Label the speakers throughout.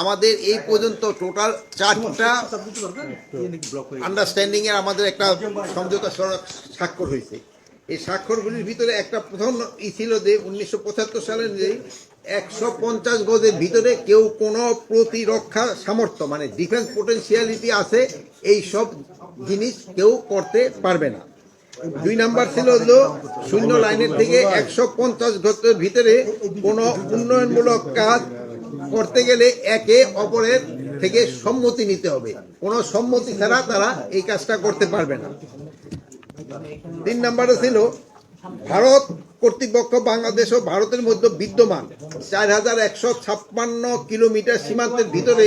Speaker 1: আমাদের এই পর্যন্ত টোটাল চারটা আন্ডারস্ট্যান্ডিং এর আমাদের একটা সমঝোতা স্বাক্ষর হয়েছে। এই স্বাক্ষরগুলির ভিতরে একটা প্রথম ই ছিল যে উনিশশো পঁচাত্তর সালের যে একশো পঞ্চাশ গজের ভিতরে কেউ কোনো প্রতিরক্ষা সামর্থ্য মানে ডিফেন্স পোটেন্সিয়ালিটি আছে, এই সব জিনিস কেউ করতে পারবে না। দুই নাম্বার ছিল হলো শূন্য লাইনের থেকে একশো পঞ্চাশ গজের ভিতরে কোনো উন্নয়নমূলক কাজ করতে গেলে একে অপরের থেকে সম্মতি নিতে হবে। কোনো সম্মতি ছাড়া তারা এই কাজটা করতে পারবে না। তিন নম্বরে ছিল, ভারত কর্তৃপক্ষ বাংলাদেশ ও ভারতের মধ্যে বিদ্যমান চার হাজার একশো ছাপ্পান্ন কিলোমিটার সীমান্তের ভিতরে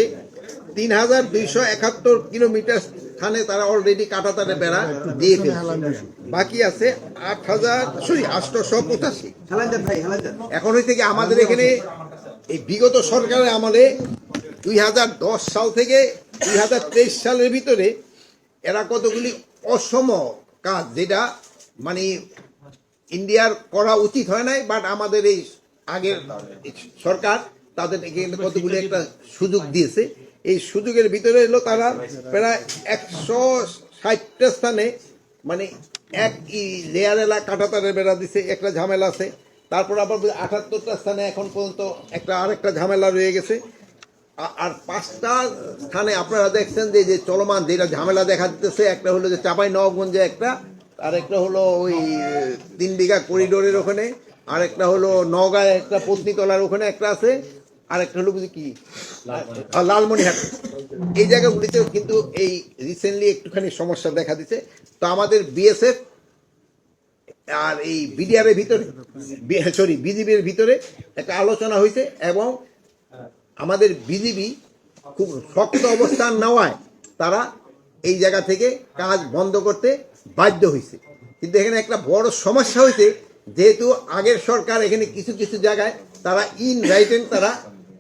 Speaker 1: তিন হাজার দুইশো একাত্তর কিলোমিটার স্থানে তারা অলরেডি কাটাতারে বেড়া দিয়ে ফেলছে। বাকি আছে আট হাজার, সরি আটশোশো পঁচাশি। এখন হইতে কি আমাদের এখানে এই বিগত সরকারের আমলে দুই হাজার দশ সাল থেকে দুই হাজার তেইশ সালের ভিতরে এরা কতগুলি অসম কাজ যেটা মানে ইন্ডিয়ার করা উচিত হয় নাই বাট আমাদের এই আগের সরকার তাদের কতগুলি একটা সুযোগ দিয়েছে। এই সুযোগের ভিতরে এলো তারা প্রায় একশো ষাটটা স্থানে মানে এক লেয়ার এলা কাটাতারের বেড়া দিছে, একটা ঝামেলা আছে। তারপর আবার আঠাত্তরটা স্থানে এখন পর্যন্ত একটা আরেকটা ঝামেলা রয়ে গেছে। আর পাঁচটা স্থানে আপনারা দেখছেন যে যে চলমান যেটা ঝামেলা দেখা দিতেছে একটা হলো যে চাপাই নবগঞ্জে একটা আর একটা হলো ওই তিন বিঘা করিডোরের ওখানে আর একটা হলো নগাঁয় একটা পত্নীতলার ওখানে একটা আছে আর একটা হলো বুঝি কি? লালমনিহাট এই জায়গাগুলিতেও কিন্তু এই রিসেন্টলি একটুখানি সমস্যা দেখা দিচ্ছে তো আমাদের বিএসএফ আর এই বিডিআর এর ভিতরে সরি বিজিবির ভিতরে একটা আলোচনা হয়েছে এবং আমাদের বিজিবি খুব শক্ত অবস্থান নেওয়ায় তারা এই জায়গা থেকে কাজ বন্ধ করতে বাধ্য হয়েছে। কিন্তু এখানে একটা বড় সমস্যা হয়েছে, যেহেতু আগের সরকার এখানে কিছু কিছু জায়গায় তারা ইন রাইটেন তারা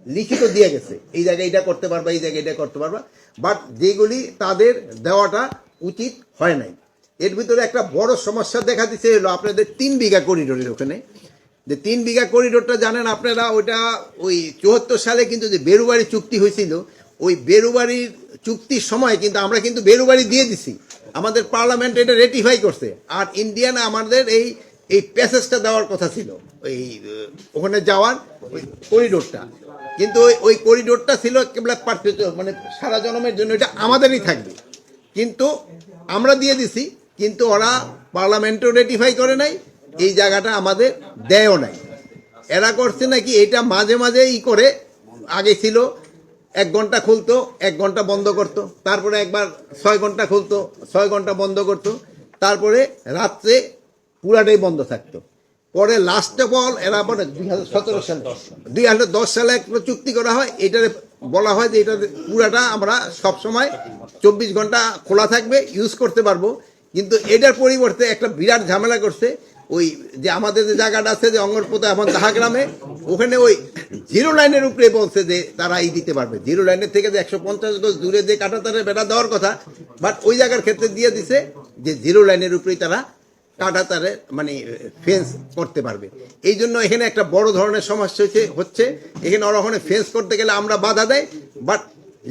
Speaker 1: লিখিত দিয়ে গেছে, এই জায়গায় এটা করতে পারবা, এই জায়গায় এটা করতে পারবা বাট যেগুলি তাদের দেওয়াটা উচিত হয় নাই। এর ভিতরে একটা বড় সমস্যা দেখা দিচ্ছে হলো আপনাদের তিন বিঘা করিডোরের ওখানে। যে তিন বিঘা করিডোরটা জানেন আপনারা, ওইটা ওই চুয়াত্তর সালে কিন্তু যে বেরুবাড়ি চুক্তি হয়েছিল, ওই বেরুবাড়ির চুক্তির সময় কিন্তু আমরা কিন্তু বেরুবাড়ি দিয়ে দিছি। আমাদের পার্লামেন্ট এটা রেটিফাই করছে। আর ইন্ডিয়ান আমাদের এই এই প্যাসেজটা দেওয়ার কথা ছিল ওই ওখানে যাওয়ার ওই করিডোরটা কিন্তু ওই ওই করিডোরটা ছিল কেবলা মানে সারা জনমের জন্য, এটা আমাদেরই থাকবে। কিন্তু আমরা দিয়ে দিছি কিন্তু ওরা পার্লামেন্টও রেটিফাই করে নাই, এই জায়গাটা আমাদের দেয়ও নাই। এরা করছে নাকি এটা মাঝে মাঝে ই করে, আগে ছিল, এক ঘণ্টা খুলতো, এক ঘণ্টা বন্ধ করতো, তারপরে একবার ছয় ঘণ্টা খুলতো, ছয় ঘণ্টা বন্ধ করতো, তারপরে রাত্রে পুরাটাই বন্ধ থাকতো। পরে লাস্ট অফ অল এরা আবার দুই হাজার সতেরো সালে, দুই হাজার দশ সালে একটা চুক্তি করা হয়, এটারে বলা হয় যে এটা পুরাটা আমরা সব সময় চব্বিশ ঘণ্টা খোলা থাকবে ইউজ করতে পারব। কিন্তু এটার পরিবর্তে একটা বিরাট ঝামেলা করছে। ওই যে আমাদের যে জায়গাটা আছে, যে অঙ্গরপোতা এখন তাহা গ্রামে, ওখানে ওই জিরো লাইনের উপরে বলছে যে তারা এই দিতে পারবে। জিরো লাইনের থেকে যে একশো পঞ্চাশ গজ দূরে যে কাটাতারের বেড়া দেওয়ার কথা বাট ওই জায়গার ক্ষেত্রে দিয়ে দিছে যে জিরো লাইনের উপরেই তারা কাটাতারে মানে ফেন্স করতে পারবে। এই জন্য এখানে একটা বড় ধরনের সমস্যা হচ্ছে হচ্ছে, এখানে ওরা ফেন্স করতে গেলে আমরা বাধা দেয় বাট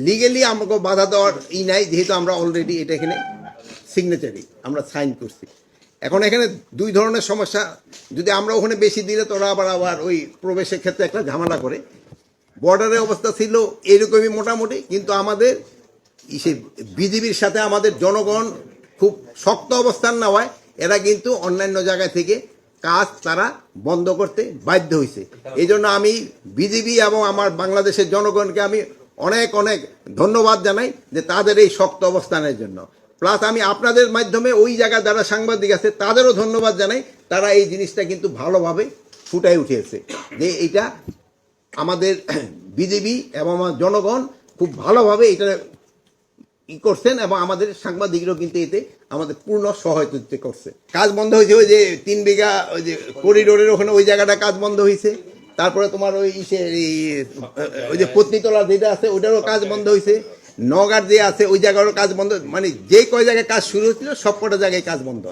Speaker 1: লিগেলি আমাকে বাধা দেওয়ার ই নাই, যেহেতু আমরা অলরেডি এটা এখানে সিগনেচারি আমরা সাইন করছি। এখন এখানে দুই ধরনের সমস্যা, যদি আমরা ওখানে বেশি দিলে তোরা আবার আবার ওই প্রবেশের ক্ষেত্রে একটা ঝামেলা করে। বর্ডারের অবস্থা ছিল এরকমই মোটামুটি, কিন্তু আমাদের ইসে বিজেপির সাথে আমাদের জনগণ খুব শক্ত অবস্থান নেওয়ায় এরা কিন্তু অন্যান্য জায়গা থেকে কাজ তারা বন্ধ করতে বাধ্য হয়েছে। এই জন্য আমি বিজেপি এবং আমার বাংলাদেশের জনগণকে আমি অনেক অনেক ধন্যবাদ জানাই যে তাদের এই শক্ত অবস্থানের জন্য। প্লাস আমি আপনাদের মাধ্যমে ওই জায়গা যারা সাংবাদিক আছে, তাদেরও ধন্যবাদ জানাই। তারা এই জিনিসটা কিন্তু ভালোভাবে ফুটাই উঠেছে যে এটা আমাদের বিজেপি এবং আমার জনগণ খুব ভালোভাবে এটা ই করছেন এবং আমাদের সাংবাদিকরাও কিন্তু এতে আমাদের পূর্ণ সহায়তা করছে। কাজ বন্ধ হয়েছে ওই যে তিন বিঘা ওই যে করিডোরের ওখানে ওই জায়গাটা কাজ বন্ধ হয়েছে। তারপরে তোমার ওই ইসে ওই যে পত্নীতলা যেটা আছে ওটারও কাজ বন্ধ হয়েছে। নগার যে আছে, ওই জায়গারও কাজ বন্ধ। মানে যে কয় জায়গায় কাজ শুরু হচ্ছিল সব কটা জায়গায় কাজ বন্ধ